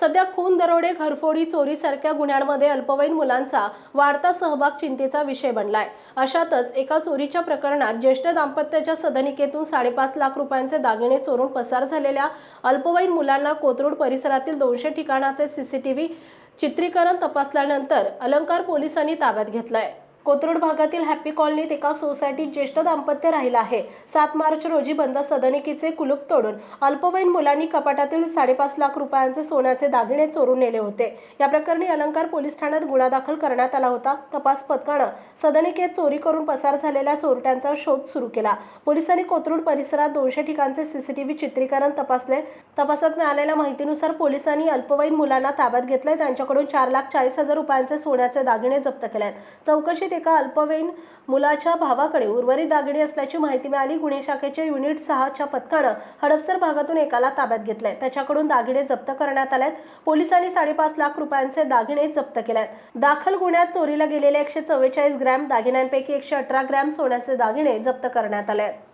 सध्या खून दरोडे घरफोडी चोरीसारख्या गुन्ह्यांमध्ये अल्पवयीन मुलांचा वाढता सहभाग चिंतेचा विषय बनलाय. अशातच एका चोरीच्या प्रकरणात ज्येष्ठ दाम्पत्याच्या सदनिकेतून साडेपाच लाख रुपयांचे दागिने चोरून पसार झालेल्या अल्पवयीन मुलांना कोथरूड परिसरातील दोनशे ठिकाणाचे सीसीटीव्ही चित्रीकरण तपासल्यानंतर अलंकार पोलिसांनी ताब्यात घेतलंय. कोथरूड भागातील हॅपी कॉलनीत एका सोसायटीत ज्येष्ठ दाम्पत्य राहिलं आहे. सात मार्च रोजी बंद सदनिकेचे कुलूप तोडून अल्पवयीन मुलांनी कपाटातील साडेपाच लाख रुपयांचे सोन्याचे दागिने चोरून नेले होते. या प्रकरणी अलंकार पोलीस ठाण्यात गुन्हा दाखल करण्यात आला होता. तपास पथकानं सदनिकेत चोरी करून पसार झालेल्या चोरट्यांचा शोध सुरू केला. पोलिसांनी कोथरूड परिसरात दोनशे ठिकाणचे सीसीटीव्ही चित्रीकरण तपासले. तपासात मिळालेल्या माहितीनुसार पोलिसांनी अल्पवयीन मुलांना ताब्यात घेतलंय. त्यांच्याकडून चार लाख चाळीस हजार रुपयांचे सोन्याचे दागिने जप्त केले आहेत चौकशीत एका अल्पवयीन मुलाच्या भावाकडे उर्वरित दागिने असल्याची माहिती मिळाली. गुन्हे शाखेच्या युनिट सहाच्या पथकानं हडपसर भागातून एकाला ताब्यात घेतलंय. त्याच्याकडून दागिने जप्त करण्यात आलेत. पोलिसांनी साडेपाच लाख रुपयांचे दागिने जप्त केले आहेत दाखल गुन्ह्यात चोरीला गेलेले एकशे चव्वेचाळीस ग्रॅम दागिन्यांपैकी एकशे अठरा ग्रॅम सोन्याचे दागिने जप्त करण्यात आले आहेत